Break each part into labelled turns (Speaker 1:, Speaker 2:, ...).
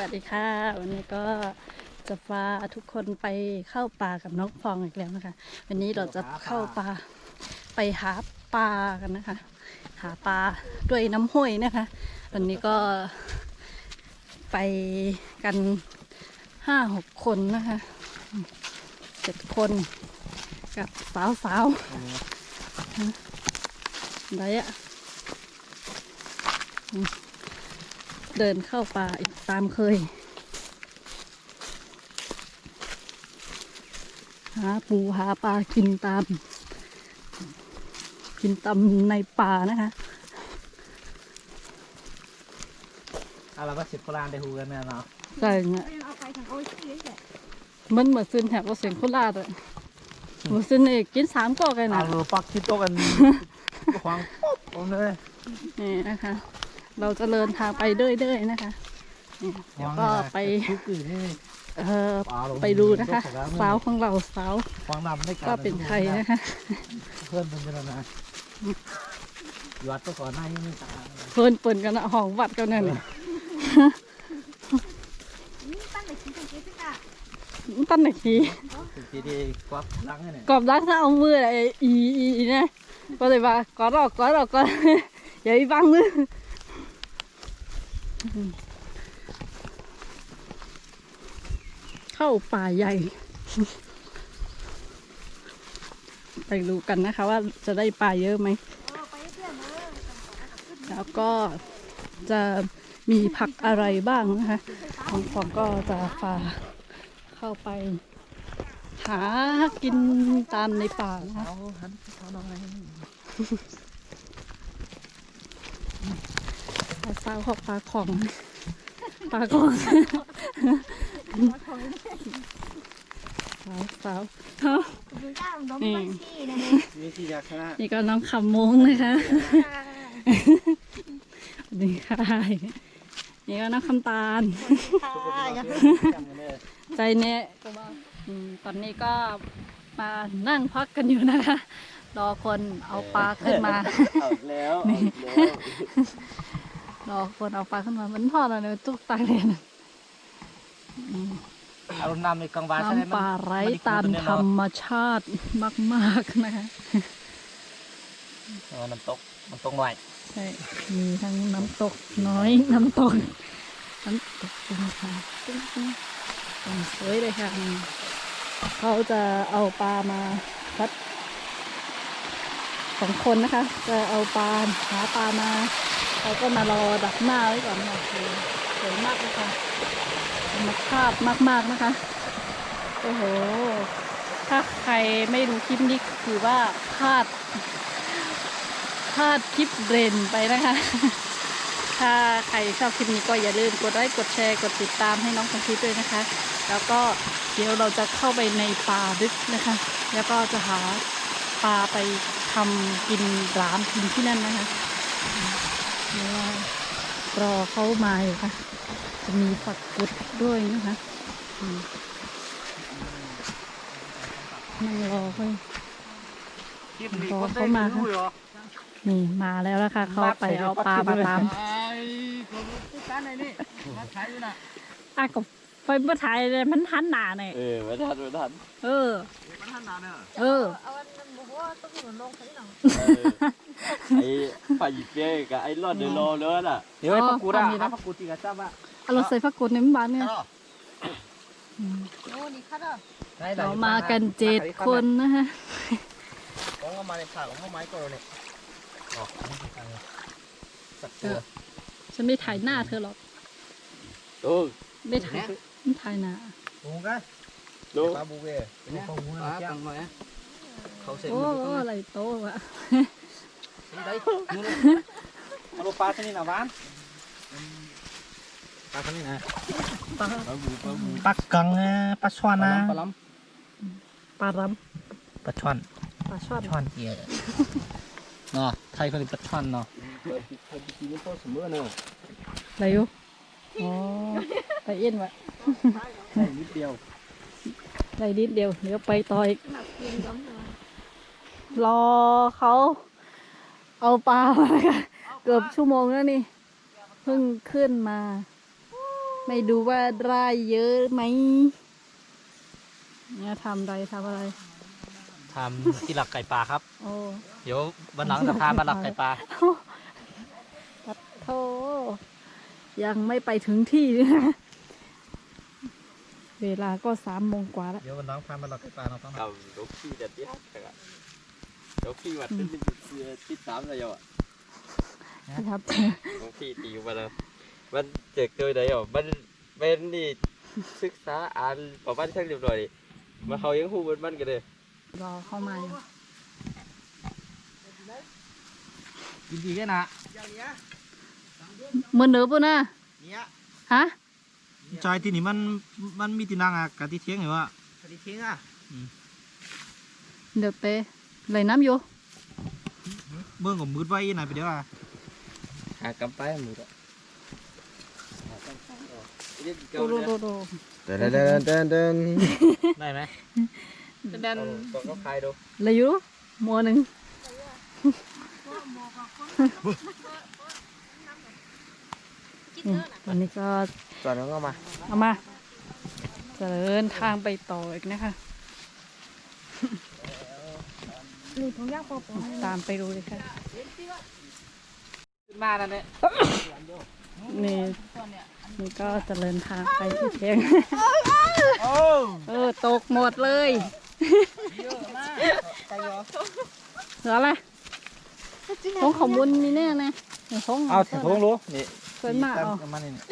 Speaker 1: วัสดีค่ะ วันนี้ก็จะพาทุกคนไปเข้าป่ากับน้องฟองอีกแล้วนะคะ วันนี้เราจะเข้าป่าไปหาปลากันนะคะ หาปลาด้วยน้ำห้วยนะคะ วันนี้ก็ไปกันห้าหกคนนะคะเจ็ดคนกับสาวสาวๆอะไรอะ เดินเข้าป่าอีกตามเคย หาปูหาปลากินตาม กินตามในป่านะคะ
Speaker 2: เอาละว่าสิบโบราณได้หูกันแม่เนาะ
Speaker 1: ใช่เนี่ย
Speaker 3: เอาไปทางโอ้ยที่แหละ
Speaker 1: มันเหมือนซึนแถบว่าเสียงโคราชอะเหมือนซึนเอกกินสามก็กัน
Speaker 2: เอา
Speaker 1: นะ
Speaker 2: ลูปักที่โต๊ะกันขวางปุ๊บผมเลย
Speaker 1: นี่นะคะ เราจะเดินทางไปเรื่อยๆนะคะนี่เดี๋ยวก็ไป
Speaker 2: ทุกอื่นนี่
Speaker 1: เอ่อ
Speaker 2: ปลาลง
Speaker 1: ไปดูนะคะสาวของเราสาว
Speaker 2: ควางดำได้
Speaker 1: ก็เป็นใครนะคะ
Speaker 2: เพื่อนเป็นกันนะวัดตัวก่อนหน้านี้ไม่ตาย
Speaker 1: เพิ่นเปิ่นกันนะห้องวัดกันนั่นนี่
Speaker 3: นี่ตั้งแต่ชิ้นเป็นชิ้นอะ
Speaker 1: ตั้นไหนที
Speaker 2: สุดทีดีกวักล้างให้เนี่ย
Speaker 1: กรอบรักถ้าเอามืออะไรอีอีอีนะก็เลยว่าก็รอกก็รอกก็อย่าอีบังมือ เข้าป่าใหญ่ ไปดูกันนะคะว่าจะได้ปลาเยอะไหม แล้วก็จะมีผักอะไรบ้างนะคะของฟองก็จะพาเข้าไป หากินตามในป่านะคะ ปลาสาวของปลาของปลาของสาวสาวเอ้า
Speaker 3: ดูจ้าดมบัญชีนะ
Speaker 2: วิธียาชนะ
Speaker 1: นี่ก็น้องคำมงนะคะนี่ค่ะนี่ก็น้องคำตาลใจเนี้ยตอนนี้ก็มานั่งพักกันอยู่นะคะรอคนเอาปลาขึ้นมา
Speaker 2: เอาแล้ว เอาแล้ว
Speaker 1: รอคนเอาปลาขึ้นมามันทอดอะไรตุกตายเลยนะ
Speaker 2: อารมณ์นำในกลางวันใช่ไหม
Speaker 1: น้ำปลาไร้ตามธรรมชาติมากๆนะคะ
Speaker 2: เออน้ำตกน้ำตกหน่อย
Speaker 1: ใช่มีทั้งน้ำตกน้อยน้ำตกน้ำตกเป็นค่ะตึ้งตึ้งตึ้งสวยเลยค่ะอืมเขาจะเอาปลามาพัดสองคนนะคะ จะเอาปลาหาปลามา เขาก็มารอดักหน้าไว้ก่อนค่ะคือสวยมากเลยค่ะธรรมชาติมากๆนะคะ โอ้โห ถ้าใครไม่ดูคลิปนี้ถือว่าพลาดพลาดคลิปเบรนไปนะคะ ถ้าใครชอบคลิปนี้ก็อย่าลืมกดไลค์กดแชร์กดติดตามให้น้องพันทิพย์ด้วยนะคะ แล้วก็เดี๋ยวเราจะเข้าไปในป่าลึกนะคะ แล้วก็จะหาปลาไปทำกินร้านกินที่นั่นนะคะ รอเขามาอยู่ค่ะ จะมีฝักกุดด้วยนะคะอืมนั่งรอเขาอยู่รอเขามาค่ะนี่มาแล้วนะคะเขาไปเอาปลามาตาม
Speaker 2: ไอ้คนรู้กันไหนนี่มาใช้ อยู่น่ะ
Speaker 1: อะกับไฟเมื่อไทยเลยมันทันหนาเนี่ย
Speaker 4: เออไม่ทันไม่ทัน
Speaker 1: เออ
Speaker 2: มันท่านนานเนี่ย
Speaker 1: เออ
Speaker 3: เอาวันนั้นบอกว่าต้องเหมือนลงไปหน่อย
Speaker 4: เออไอ้ฝ่ายหยิบเย้กับไอ้รอดเดโลเลิศอะ
Speaker 2: เดี๋ยวไอ้พักกูด่า
Speaker 1: อ๋อ
Speaker 2: พักกูตีกับเจ้าว่า
Speaker 1: เอาเราใส่ฟักกุดในหมู่บ้านเนี่ยอืม
Speaker 3: โอ้นี่ค่ะเด้อ
Speaker 1: เรามากันเจ็ดคนนะคะ
Speaker 2: ผมก็มาในผ่าของข้าวไม้ก่อนเนี่ยอ๋อสัก
Speaker 1: เอ
Speaker 2: ตัว
Speaker 1: อฉันไม่ถ่ายหน้าเธอหรอก
Speaker 4: โอ้
Speaker 1: ไม่ถ่าย ไม่ถ่ายหน้า
Speaker 2: โอ้กัน
Speaker 4: ดู
Speaker 2: ปลาบูเว่เป็นปลาบูนะเจ้าเขาเสร็จ
Speaker 1: โอ้
Speaker 2: มันก็
Speaker 1: อะไรโตวะ
Speaker 2: ได้เอาลูกปลาชนิดหนาหวานปลาชนิดไหน
Speaker 1: ปลา
Speaker 4: ปลาบูปลาบู
Speaker 2: ปลากังนะปลาช่อนนะ
Speaker 4: ปลาล้
Speaker 1: ปลาร
Speaker 2: ปลาช่อนำ
Speaker 1: ปลาช่อน
Speaker 2: ช่อนเกียร์เนาะไทยเขาเรียกปลาช่อนเนาะำ
Speaker 4: ปลาบีนี่เขาเสมอเนอะ
Speaker 1: อะไรอยู่อ๋อไปเอ็นวะ
Speaker 4: ใช่นิดเดียว
Speaker 1: ได้นิดเดียว เดี๋ยวไปต่ออีก
Speaker 3: หนักเพียงย้อมเลย
Speaker 1: รอเขาเอาปลามาค่ะเกือบชั่วโมงแล้วนี่ เพิ่งขึ้นมามไม่ดูว่าได้เยอะไหม เนี่ยทำอะไรทำอะไร
Speaker 2: ทำที่หลักไก่ปลาครับ
Speaker 1: โอ้
Speaker 2: เดี๋ยววันหลังจะพามาหลักไก่ปลา
Speaker 1: ปัดโทยังไม่ไปถึงที่เลยนะ เวลาก็สามโมงกว่าแล้ว
Speaker 2: เดี๋ยววันหลังพามาหลักไก่ปลาเราต้อง
Speaker 4: เอาลูกพี่จะเดียกอะลูกพี่วัดเป็นที่สามเลยอะ
Speaker 1: ครับ
Speaker 4: ลูกพี่ตีมาแล้วมันเจ็กตัวไหนอะมันเป็นนี่ศึกษาอ่านประวัติทั้งเรียบร้อยดิมาเขายังหูมันมันกันเลย
Speaker 1: รอเข้ามาอยู่
Speaker 2: กินดีแค่นะ
Speaker 1: เหมือนเดิมปุ่นนะ
Speaker 2: เนี่ย
Speaker 1: ฮะ
Speaker 5: จอยที่นี่มันมันมีตีนังอะกะที่เที่ยงเหรอวะ
Speaker 2: คดีทิ้งอะ
Speaker 1: เดี๋ยวเตะไหลน้ำอยู่
Speaker 5: เบิ่งกับมืดไว้ไหนไปเดี๋ยวอะ
Speaker 4: หากำไปมือละ
Speaker 1: โดโดโดโด
Speaker 4: เดินเดินเดินเดิน
Speaker 2: ได้ไหม
Speaker 4: เดินก็ก็คลายดู
Speaker 1: เหลยอยู่มัวหนึ่งอืมตอนนี้ก็
Speaker 4: ก่อนน้องก็มา
Speaker 1: เอามาจะเดินทางไปต่ออีกนะคะ
Speaker 3: นี่ผมอยากปอปอ
Speaker 1: ตามไปดูเลยค่ะ
Speaker 2: ขึ้นมาแล้วเนี่ย
Speaker 1: นี่นี่ก็จะเดินทางไปที่เชียง
Speaker 2: โอ้
Speaker 1: เออตกหมดเลยเหลืออะไรท้องของบุญนี่แน่นะเดี๋ยวท้อง
Speaker 5: เอาถ่ายทงรู้นี่
Speaker 1: เพิ่นมาเอา
Speaker 5: มานี่นี่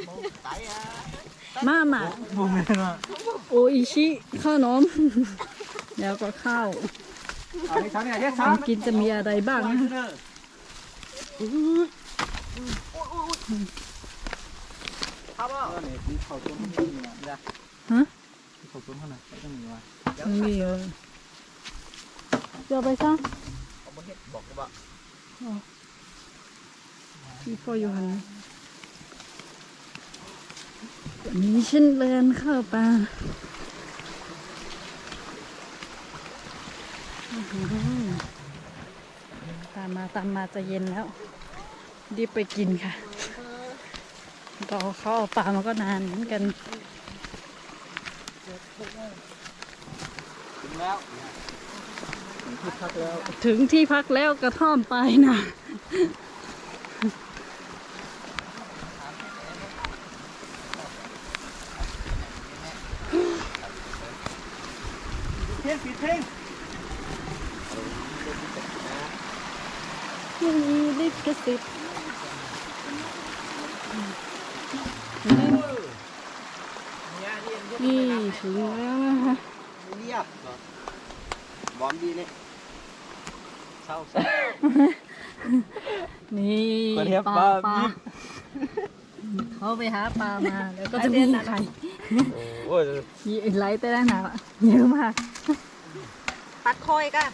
Speaker 1: มามา
Speaker 5: บูมเลยว่า
Speaker 1: โออิชิข้าวหนม แล้วก็ข้าว
Speaker 5: เอาให้ช้างเนี่ยเฮ็ด
Speaker 1: ข
Speaker 5: ช้า
Speaker 1: องงกินจะมีอะไรบ้างนะ
Speaker 2: ครับอะ
Speaker 5: นี่ที่เขาต้นมันมีนะจ้ะ
Speaker 1: ฮะ
Speaker 5: ที่เขาต้นขนาดก็จะมีว่า
Speaker 1: มันมีเออเดี๋ยวไปซะ
Speaker 2: เอามาเฮ็ดบอกว่า
Speaker 1: พี่ก็อยู่หันวั นนี้ฉันเดินเข้าป่าอื้อหือตามมาตามมาจะเย็นแล้วรีบไปกินค่ะรอเข้าเอาปลามาก็นานเหมือนกัน
Speaker 2: ถึงแล้ว
Speaker 1: ถึงที่พักแล้วกระท่อมไปนะ
Speaker 5: เที่ยงปิดเที่ยง
Speaker 1: ไม่มีลิข สิทธิ์นี่ถึงแล้วนะคะ
Speaker 2: เรียบบ
Speaker 4: อมดีนี่
Speaker 2: เศร้าเศร้า
Speaker 1: นี่
Speaker 4: คนเทียบ
Speaker 1: ปลา
Speaker 4: ปลา
Speaker 1: ปลาเขาไปหาปลามาแล้วก็จะมีไข่
Speaker 4: โอ้ย
Speaker 1: มีไลท์แต่ละหนาวอะเยอะมาก
Speaker 3: ปัดคอยกัน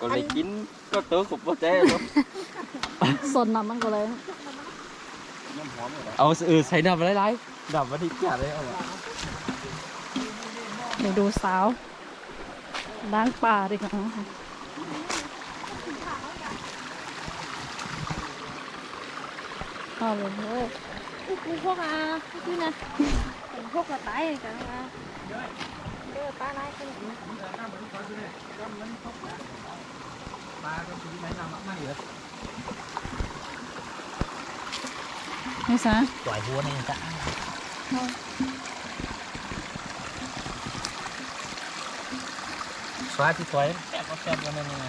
Speaker 4: ก็เลยกินก็เติมขบว่าใจเนาะ
Speaker 1: สนน้ำมันก็เลย
Speaker 4: เอาเออใส่ดำไรๆดำมาที่แก่เลยเอา
Speaker 1: เดี๋ยวดูสาวล้างปลาดีกว่านะคะเอาเลยเว้ย
Speaker 3: กูพวกอะนี่นะเป็นพวกกระต่ายกันนะเด้อปลาไหลกัน
Speaker 5: ปลาก็ชีวิตไหนนำมากอยู่
Speaker 1: นี่ซะ
Speaker 2: ปล่อยหัวนี่จ้ะสวัสดีสวยแซ่บก็แซ่บกันนั่นไง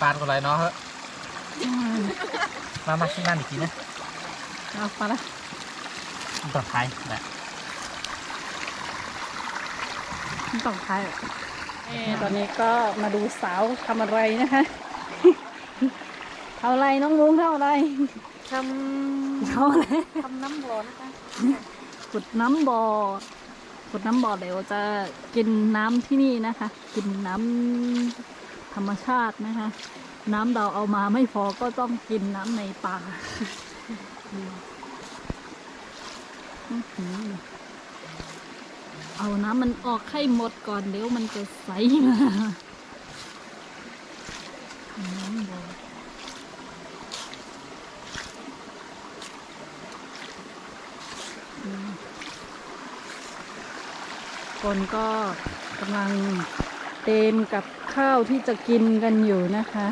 Speaker 2: ปานก็ไรเนาะเฮ้ยมามาที่นั่นอีกทีนะ
Speaker 1: เอาปลาละ
Speaker 2: ต่อท้ายแหละ
Speaker 1: ไม่ต้องทายหรอกเอ่อ ตอนนี้ก็มาดูสาวทำอะไรนะคะทำอะไรน้องลุงทำอะไร
Speaker 3: ทำ
Speaker 1: ทำอะไร
Speaker 3: ทำน้ำร้อนกัน
Speaker 1: ขุดน้ำบ่อขุดน้ำบ่อเดี๋ยวจะกินน้ำที่นี่นะคะ กินน้ำธรรมชาตินะคะ น้ำเราเอามาไม่พอก็ต้องกินน้ำในป่าอื้อหือ เอาน้ำมันออกให้หมดก่อนเดี๋ยวมันจะใสมาคนก็กำลังเตรียมกับข้าวที่จะกินกันอยู่นะคะ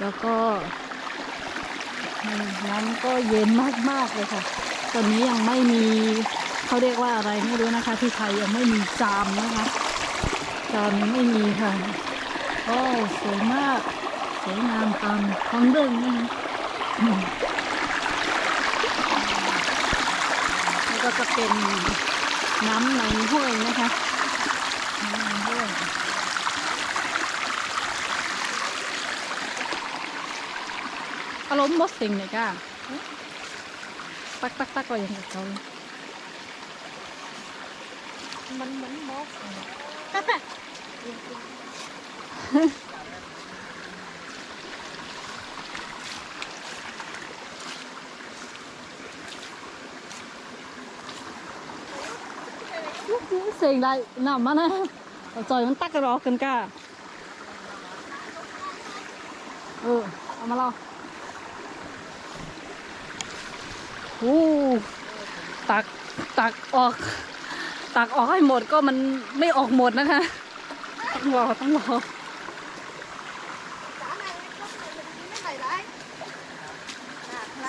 Speaker 1: แล้วก็น้ำก็เย็นมากๆเลยค่ะ ตอนนี้ยังไม่มี เขาเรียกว่าอะไรไม่รู้นะคะ ที่ไทยยังไม่มีจามนะคะจามยังไม่มีค่ะโอ้สวยมากสวยงามตามท้องเรื่องนะคะแล้วก็จะเป็นน้ำในห้วยนะคะน้ำในห้วยอารมณ์บดสิ่งไหนก้าตักตักตักก็ยังกับเขาเลย
Speaker 3: มันเหมือนบล็อก
Speaker 1: เสียงไรหนำมานะจอยมันตักกระรอกกันก้าเออ เอามาเราโอ้ตัก ตักออก ตักออกให้หมดก็มันไม่ออกหมดนะคะต้องรอต้องรอ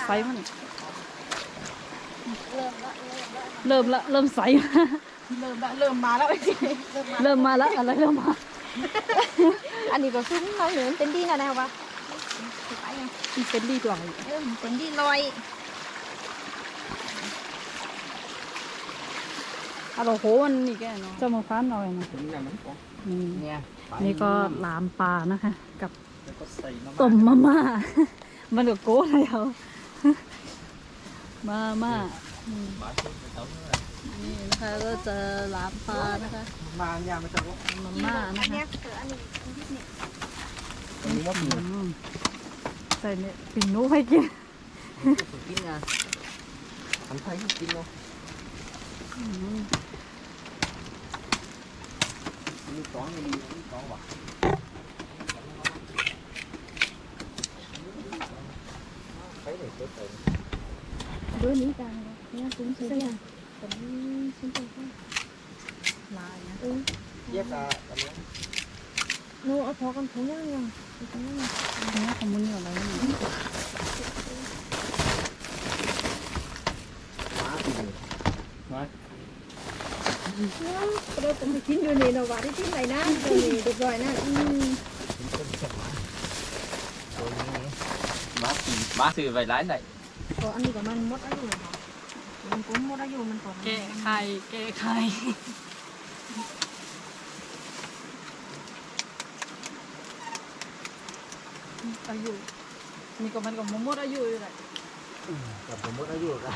Speaker 1: ใสมัน
Speaker 3: เริ่มละเริ่มละ
Speaker 1: เริ่มละเริ่มใส
Speaker 3: เริ่มละเริ่มมาแล้วไอ้ทีเริ่มมา
Speaker 1: เริ่มมาแล้วอะไรเริ่มมา
Speaker 3: อันนี้ก็ซุ้มน้อยเหนือเป็นดีนะแนววะไปไง
Speaker 1: มีเป็นดีกว่า
Speaker 3: เริ่มเป็นดีลอย
Speaker 1: อะโหมันนี่แกเนาะจะมาฟ้านหน่อยนะ
Speaker 2: นี่นะมันของ
Speaker 1: อืม
Speaker 2: เนี่ย
Speaker 1: นี่ก็ลามปลานะคะ กับ
Speaker 5: แล้วก็ใส่มา
Speaker 1: ต้มมาม่า มันก็โก้อะไรเอามาม่าอืม
Speaker 2: มาชุดไปเท่านั้น
Speaker 1: นี่นะคะก็จะลามปลานะคะ
Speaker 2: มาเนี่ยมันจะว่า
Speaker 1: มาม่า
Speaker 3: อั
Speaker 1: นะ
Speaker 3: นเนี้
Speaker 1: คะ
Speaker 3: ยเอออันนี้อันนี้เนี่ย
Speaker 2: ตรงนี้ว่ามี
Speaker 1: อืมใส่เนี่ยปิ่งนู้ให้กิน
Speaker 2: กินไงทำไทยกินเนาะ
Speaker 1: อืม
Speaker 2: มีสองมีดีมีสองว่ะไปเลยไปเลย
Speaker 3: ดูนี้กันเนี่ย เราต้องไปกินอยู่นี่นะว่าที่ที่ไหนนะเดี๋ยวนี้เด็กน้อยนะอืม
Speaker 2: ตัวนี้
Speaker 4: มาสีมาสื่อไปร้านไหน
Speaker 3: ก็อันนี้ก็มันหมดอายุค่ะมันกุ้มหมดอายุมันก่อน
Speaker 1: แก้ไข่แก้ไข่อายุนี่ก็มันก็หมดอายุอยู่แหละ
Speaker 2: กับผมหมดอายุละ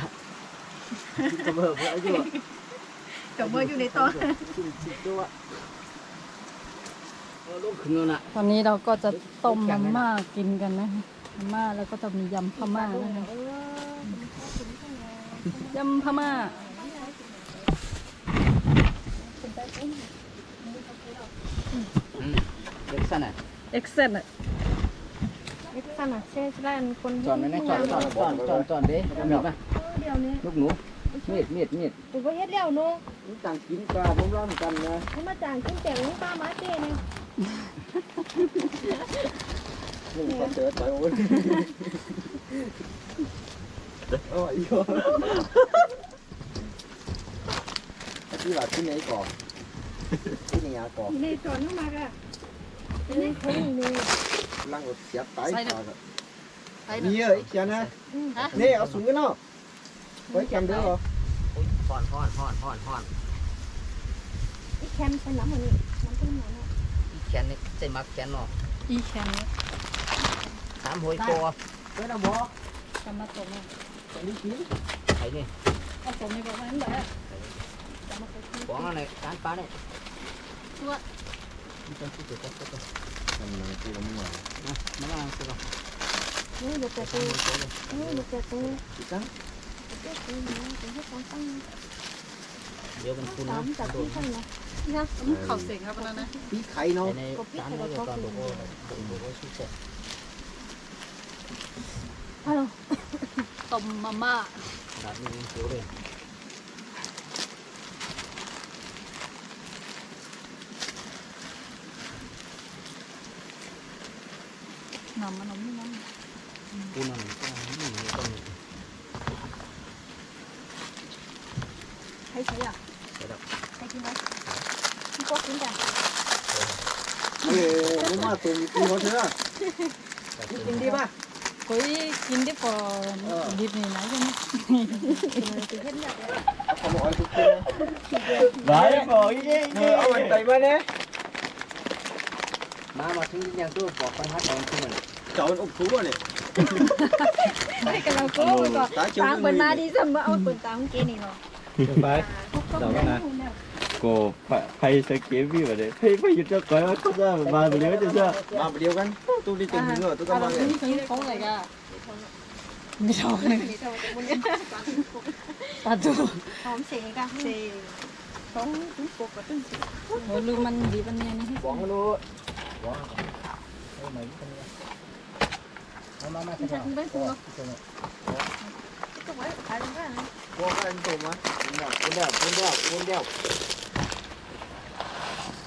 Speaker 2: กับเบอร์หมดอายุ
Speaker 3: กับเมื่ออยู่ในตอน
Speaker 2: กินสิตัวเออลูกขึ้นแล้วน่ะ
Speaker 1: ตอนนี้เราก็จะต้มมาม่ากินกันนะคะมาม่าแล้วก็จะมียำพม่านะคะ
Speaker 3: เออยำ
Speaker 1: พม่า
Speaker 2: เด็กสั้นอะ
Speaker 1: เอ็กเซนอะ
Speaker 3: เอ็กซ์สั่นอะเช่นแรกคน
Speaker 2: จอนไหมนะจอนจอนจอนจอนจอนเด้มีดป่ะ
Speaker 3: เดียวนี้
Speaker 2: ลูกหนูมีดมีดมีด
Speaker 3: กูก็เฮ็ดแล้วเนาะ
Speaker 2: นี่ต่างกินปลาผมร้อนกันนะ
Speaker 3: เขามาจ้างขึ้นแต่งป้ามาเต้เนี่ย
Speaker 2: หนึ่งก็เติร์ดไปโอ้ยโอ้ยโยที่ว่าที่ไหนก่อนที่ไหนก่อน
Speaker 3: ในจอนเข้ามากะในคงนี่
Speaker 2: ลังรถเสียบไป
Speaker 1: ใส่
Speaker 2: ก่อน
Speaker 1: นี่
Speaker 2: นี่เอ้ยเขียนนะนี่เอาสูงกันเนาะไว้แคมเด้อเหรอ
Speaker 4: ฮ้อนฮ้อนฮ้อนฮ้อนฮ้อน
Speaker 3: อีแคมใส่น้ำมันนี่น้ำต้นไม้เนาะ
Speaker 2: แขนนี่ใส่มักแขนเนาะ
Speaker 1: อีแคนเนี่ย
Speaker 2: สามหอยคอเด้อนะบ่
Speaker 1: ทำมาตกเนี่ย
Speaker 2: อันนี้กินไข่นี่
Speaker 1: เอาตกนี่บอกว่านั่นแหละจะมาคุย
Speaker 2: ของอะไรการปลาเนี่ย
Speaker 1: ตัว
Speaker 2: มันต้องคิดเดี๋ยวก็ต้องทำมันกูมั่วนะมาล้างสิก่อน
Speaker 3: นี่เดี๋ยวแต่ตัวนี่เดี๋ยวแต่ตัว
Speaker 2: อีกครั้ง
Speaker 3: เดี๋ยว
Speaker 2: มันคุณนะ
Speaker 3: โดน
Speaker 1: เข่าเสกครับนั้นะ
Speaker 2: ปีไข่เนาะในจานนี้ตอนโดโก้โดโก้ชื่อเสก
Speaker 3: ฮัลโหล
Speaker 1: ต้มมาม่า
Speaker 2: แบบนี้เขียวเลย
Speaker 1: น้ำมันน้ำนี่น้ำ
Speaker 3: ปูน้ำ
Speaker 2: ตัวมีกูเขาเถอะกินดีป่ะ
Speaker 1: คุยกินได้พอดิบนี่ไหนกัน
Speaker 3: กินเห็ดเนี่ย
Speaker 2: เขาบอกให้ทุกคน
Speaker 4: ได้บอกอีก
Speaker 2: เออเอาไปมาเนี่ยมามาถึงยังตัวบอกปัญหาของคุณเจ้าอุบทุบเนี่ย
Speaker 3: ไม่กันเราโก้ไปก่อนตามเปิดมาดีซ้ำว่าเอาเปิดตามเกนี่เนาะ
Speaker 5: ไป
Speaker 3: เดี๋ยวนะ
Speaker 4: กูไปสเก็ตพี่มาเลยไปไปหยุดจะก่อยว่าเขาจะมาเดี๋ยวจะจะ
Speaker 2: มาเดียวกันตู้นี้เต็มถึงเหรอตู้ก็มาเลย
Speaker 1: นี่เขาอะไรกันไม่ชอบเลยปลาทู
Speaker 3: หอมเสกอะเสกสองถึงปกกับตึ้งสิ
Speaker 1: โอ้ลูกมันดีปันเนี่ยนี่
Speaker 2: บอกให้รู้บอกเอาไหนกันเนี่ยเอามามา
Speaker 3: ไม่
Speaker 2: ใช่
Speaker 3: ใช่
Speaker 2: ไหม
Speaker 3: ไม่ถูกก็ไว้ขายลงได้นะ
Speaker 2: บอกกันตัวมาคุณเดียวคุณเดียวคุณเดียว
Speaker 3: พี่กำลังปะกำลังมุมปะไม่ก่อนกันว่าเปิด
Speaker 2: ดูไปยังไม่เยอะเลยตู้กันนี่ตัว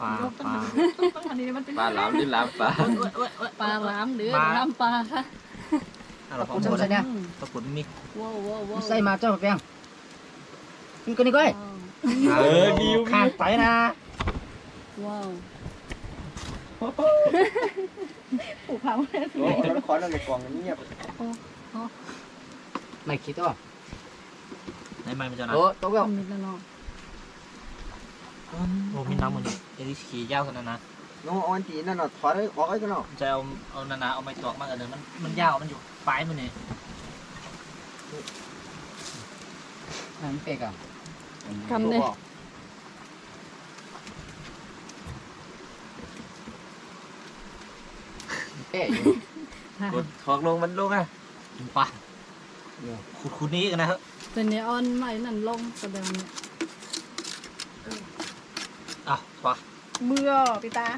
Speaker 1: ปลา
Speaker 5: ปลา
Speaker 3: ต้องอันนี้มันเป็น
Speaker 4: ปลาหลามหรือหลามปลา
Speaker 1: ปลาร้ามหรือ
Speaker 5: ปลา
Speaker 1: ร้ามปลาคะ
Speaker 5: เราพร้อม
Speaker 2: คุณ
Speaker 5: หมด
Speaker 2: ใส่เนี่ย
Speaker 1: อืม
Speaker 5: ตะกุดมี
Speaker 1: ว้าวว้าวว้าว
Speaker 2: ใส่มาเจ้าแป้งกินกันดีกว่า
Speaker 4: เออมีอยู่
Speaker 2: ขาดไปนะ
Speaker 1: ว้าว
Speaker 3: ผูกเขา
Speaker 2: โอ้แล้วขอนั่งในกองนี้เงียบไม่คิดว่า
Speaker 5: ในไม้มันจะนะ
Speaker 2: โอ้ตัวก็
Speaker 1: ทำมิดแล้วเนาะ
Speaker 5: โอ้มีน้ำมันเอริสขี่ยาวขนาดนั้น
Speaker 2: น้องออนตีนั่นน่ะถอดให้ออกไอ้กันเนาะ
Speaker 5: จะเอาเอานานาเอาไม้ตอกมากันเลยมันมันยาวมันอยู่ปลายมันนี่
Speaker 2: นั่นเป็กอะ
Speaker 1: คำเนี่ย
Speaker 2: เอ๊ะ
Speaker 4: กดถอกลงมันลงอะ
Speaker 5: ปลาขุดขุดนี้กันนะครับ
Speaker 1: เป็นเนออนใหม่นั่นลงแสดงเนี่ย
Speaker 5: อ้าวปลา
Speaker 3: เมื่อปีตา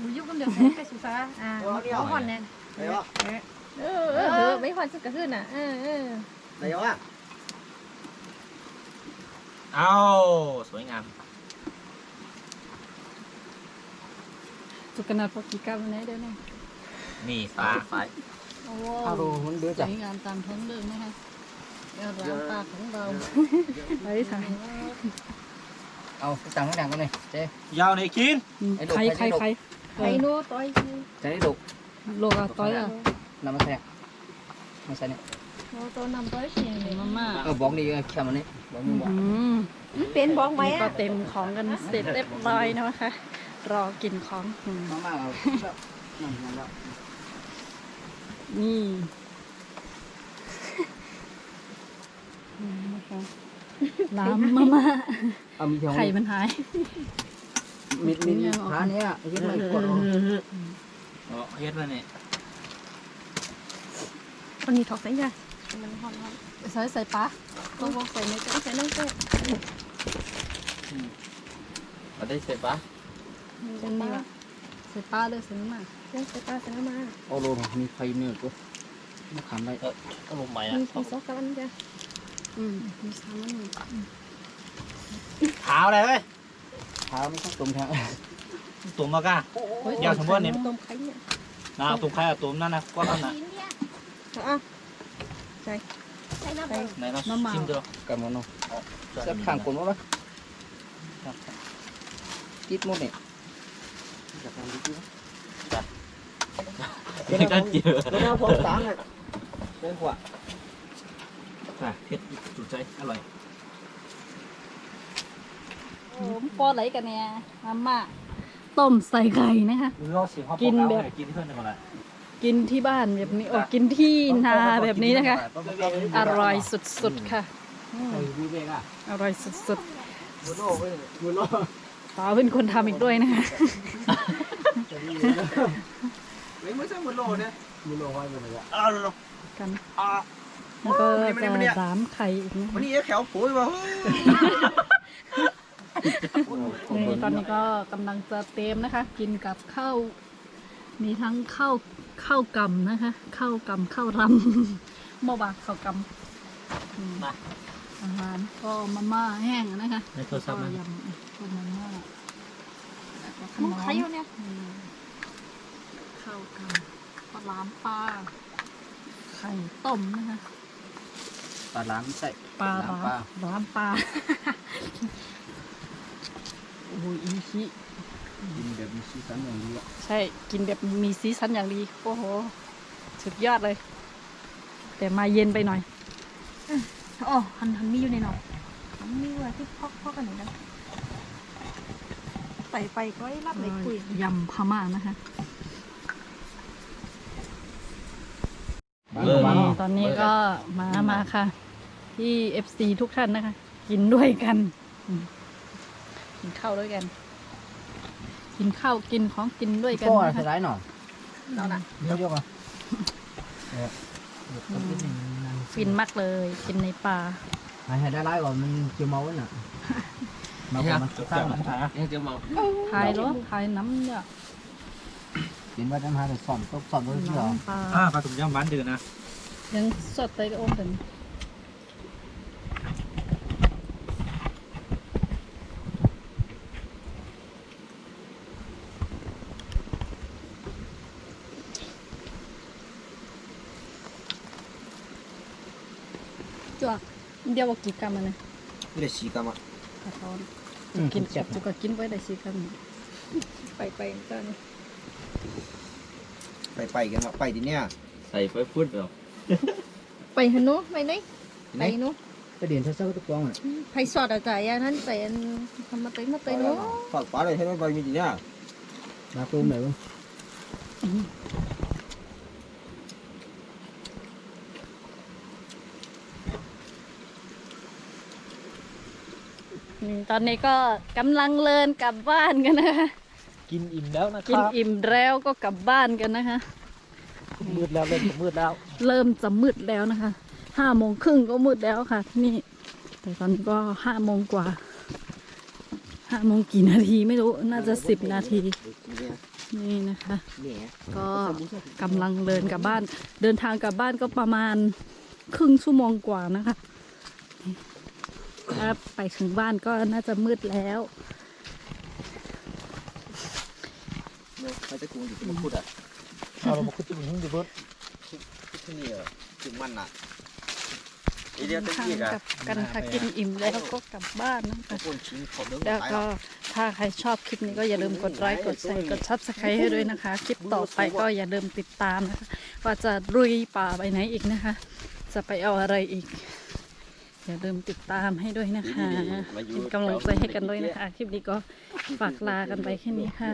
Speaker 3: มือยุบกันเดี๋ยวใกล้สุสาอ่าเขาผ่อนเนี่ย
Speaker 2: ไหนวะ
Speaker 3: เออเออไม่ผ่อนสักกระขึ้นอะเออเออ
Speaker 2: ไหนวะ
Speaker 5: เอ้าสวยงาม
Speaker 1: สุกนาพอกีกันไหนเดี๋ยวนี้
Speaker 5: นี่ปลา
Speaker 4: ไป
Speaker 1: โอ้
Speaker 2: เอาดูมันเดือด
Speaker 1: ส
Speaker 2: จ้ะ
Speaker 1: วยงามตามท้องเรื่องนะคะ แล้วร้าปลาของเราไปถ่าย
Speaker 2: เอาตังค์ให้ดังกันเลยเจ๊
Speaker 5: ยาวในกิน
Speaker 1: ใครใครใคร
Speaker 3: ไอ้โน่ต่อย
Speaker 2: จะได้ดุ
Speaker 1: โลกอะต้อยอะ
Speaker 2: นำมาแทงมาใส่เนี่ย
Speaker 3: โน่ตัวนำต่อยเสียง
Speaker 1: มาม่า
Speaker 2: เออบอกดีแค่มันนี่บอกมึงบอก
Speaker 1: อืม
Speaker 3: เป็นบ้องไหม
Speaker 1: ก็เต็มของกันเสร็จเรียบร้อยนะคะ รอกินของมา
Speaker 2: มาเอานั่นนั่นแล้ว
Speaker 1: นี่อืมนะคะน้ำมาม่า
Speaker 2: เอามีเท่า
Speaker 1: ไข่มันหาย
Speaker 2: มีมีขาเนี้ยยึดไม่กด
Speaker 5: อ๋อเฮ็ดมาเนี่ย
Speaker 3: คนนี้ถอกใส่ยังมันหอนหอน
Speaker 1: ใส่ใส่ปลาต้องบอกใส่ใน
Speaker 3: ใส่น้ำเต้
Speaker 4: เอาได้เสร็จปะ
Speaker 1: จังนี่วะใส่ปลาเลยใส่น้ำมา
Speaker 3: ใส่ปลาใส่น้ำมา
Speaker 2: โอ้โหมีไฟเนื้อกูมาขำได้
Speaker 5: ก็ลงใหม่อะ
Speaker 3: มีมีซอสกันจ้ะ
Speaker 1: อืมมีซ้ำมัน
Speaker 5: ขาวอะไรเว้ย
Speaker 2: เท้าไม่ต้องตุ่มแทง
Speaker 5: ตุ่มมากะยาวสมบูรณ์เนี่ย
Speaker 3: ต้มไข่เนี่ย
Speaker 5: น้าเอาตุ่มไข่เอาตุ่มนั่นนะก็นั่นนะ
Speaker 3: อะใส่ใส่น้ำไป
Speaker 5: ไหนเราชิมดู
Speaker 2: กับมันเนาะสักข้างคนมั้งติดหมดเนี่ยอยากทำดี
Speaker 4: ไม่กล้าเจอ
Speaker 2: แล้วเราพอตังค์อะเป็นขวด
Speaker 5: อะเผ็ด จุดใจอร่อย
Speaker 1: โอ้มปอไหลกันเนี่ยมาม่าต้มใส่ไข่นะคะ
Speaker 5: รอสิฮอป
Speaker 1: กินแบบ
Speaker 5: กินที่เพื่อนก่อนละ
Speaker 1: กินที่บ้านแบบนี้โอ้กินที่นาแบบนี้นะคะ อร่อยสุดๆค่ะอืม
Speaker 2: เออวีเบกอะ
Speaker 1: อร่อยสุด
Speaker 2: บุโน่เว้ยบุโน่
Speaker 1: ๆป๋าเป็นคนทำอีกด้วยนะคะ
Speaker 2: ไม่เหมือนซะเหมือนโลเนี่ยมือโลห้อยมือเลยอะ
Speaker 5: เอาลง
Speaker 1: กัน
Speaker 2: อ่า
Speaker 1: แล้วก็
Speaker 2: วันนี้วันนี้
Speaker 1: จะรามไข่อีกนะ
Speaker 2: วัน
Speaker 1: คะ
Speaker 2: นี้แขวปุ๋ยว่ะเฮ้ย
Speaker 1: นี่ตอนนี้ก็กำลังจะเต็มนะคะ กินกับข้าวมีทั้งข้าวข้าวกำนะคะข้าวกำข้าวรำเมื่อวานข้าวกำอืมอาหารก็มาม่าแห้งนะคะ
Speaker 5: ในโทรศัพท์
Speaker 1: ก็
Speaker 5: มัน
Speaker 1: ยำก็มาม่าแล้วก็ขน
Speaker 3: มุ
Speaker 1: ม
Speaker 3: กใครอยู่เนี่ย
Speaker 1: อืมข้าวกำปลาล้ามปลาไข่ต้มนะคะ
Speaker 2: ปลาล้างใส่
Speaker 1: ปลา
Speaker 2: ล้าง
Speaker 1: ร้า
Speaker 2: ปลา
Speaker 1: ร้านปลาโอ้ยอีชิ
Speaker 2: กินแบบมีสีสันอย่างดีอะ
Speaker 1: ใช่กินแบบมีสีสันอย่างดีโอ้โหสุดยอดเลย แต่มาเย็นไปหน่อย
Speaker 3: อ๋อหันหันมีอยู่ในหนองหันมีว่าที่พอกพอกกันไหนกันไปไปก็ไอ้รับเลยคุย
Speaker 1: ยำพม่านะคะ
Speaker 4: เริ่ม
Speaker 1: นี่ตอนนี้ก็มามาค่ะ ที่ FC ทุกท่านนะคะ กินด้วยกันอืมกินข้าวด้วยกัน กินข้าวกินของกินด้วยกัน
Speaker 2: ก็
Speaker 1: นะ
Speaker 2: ใส่
Speaker 1: คะ
Speaker 2: ได้หน่อ
Speaker 3: เราน่ะ
Speaker 2: เยอะๆอะ
Speaker 1: ฟินมากเลยกินในป่า
Speaker 2: ให้ได้ร้ายกว่ามันเกี่ยวเมาส์น่ะมาก่อนมันสร้าง
Speaker 4: ยังจะเมา
Speaker 1: พายรถพายน้ำเนี่ย
Speaker 2: กินว่าจะมาแต่สอนตกสอนตัวเชื่อ
Speaker 1: น้ำปลา
Speaker 5: อ่าปลาถุงยำหวานเดือนนะ
Speaker 1: ยังสดเลยก็โอมถึง เดียวว่ากี่กรัมอะเนี่ย
Speaker 2: ไม่ได้สีกรรมอะ
Speaker 1: กระท้อนกินกับจุกก็กินไว้ได้สิกรัม
Speaker 3: ไปไปกัน
Speaker 2: ไปไปกันว่ะไปดิเนี่ย
Speaker 4: ใส่ไปพูดแบบ
Speaker 3: ไปหันนู้ไปไหนไปนู้
Speaker 2: ไปเดินเช้าๆทุกกองอะ
Speaker 3: ไปสอดอะไรอันนั้นไปอันทำมาเตยมาเตยนู้
Speaker 2: ฝากป้าเลยให้ไม่ไปมีดิเนี่ยมาตุ้มไหนวะ
Speaker 1: นี่ตอนนี้ก็กำลังเลินกลับบ้านกันนะคะ
Speaker 5: กินอิ่มแล้วนะค
Speaker 1: กิน
Speaker 5: รับ
Speaker 1: อิ่มแล้วก็กลับบ้านกันนะคะ
Speaker 5: มืดแล้วเริ่มจะมืดแล้ว
Speaker 1: เริ่มจะมืดแล้วนะคะ ห้าโมงครึ่งก็มืดแล้วค่ะที่นี่ แต่ตอนนี้ก็ห้าโมงกว่า ห้าโมงกี่นาทีไม่รู้ น่าจะสิบนาที นี่นะคะ
Speaker 2: เนี่ย
Speaker 1: ก็กำลังเดินกลับบ้าน เดินทางกลับบ้านก็ประมาณครึ่งชั่วโมงกว่านะคะ ถ้าไปถึงบ้านก็น่าจะมืดแล้ว
Speaker 2: เขาจะกูอยู่ที่มันพูดอะ
Speaker 5: เอาเรามาคุยถึงดิเบิร์ด
Speaker 2: ที่นี่อะถึงมันอะ
Speaker 4: อีเดียวตั้ง
Speaker 1: ทาง
Speaker 4: ยี่กะ
Speaker 1: กับกันค่ะกินอิ่มแล้วก็กลับบ้านนะคะ
Speaker 2: คนชิ้นขอบเรื่อง
Speaker 1: แล้วก็ถ้าใครชอบคลิปนี้ก็อย่าลืมกดไลค์กดแชร์กดซับสไครต์ให้ด้วยนะคะ คลิปต่อไปก็อย่าลืมติดตามนะคะ ว่าจะรุยป่าไปไหนอีกนะคะ จะไปเอาอะไรอีก อย่าลืมติดตามให้ด้วยนะคะเป็นกำลังใจให้กันด้วยนะคะ คลิปนี้ก็ฝากลากันไปแค่นี้ค่ะ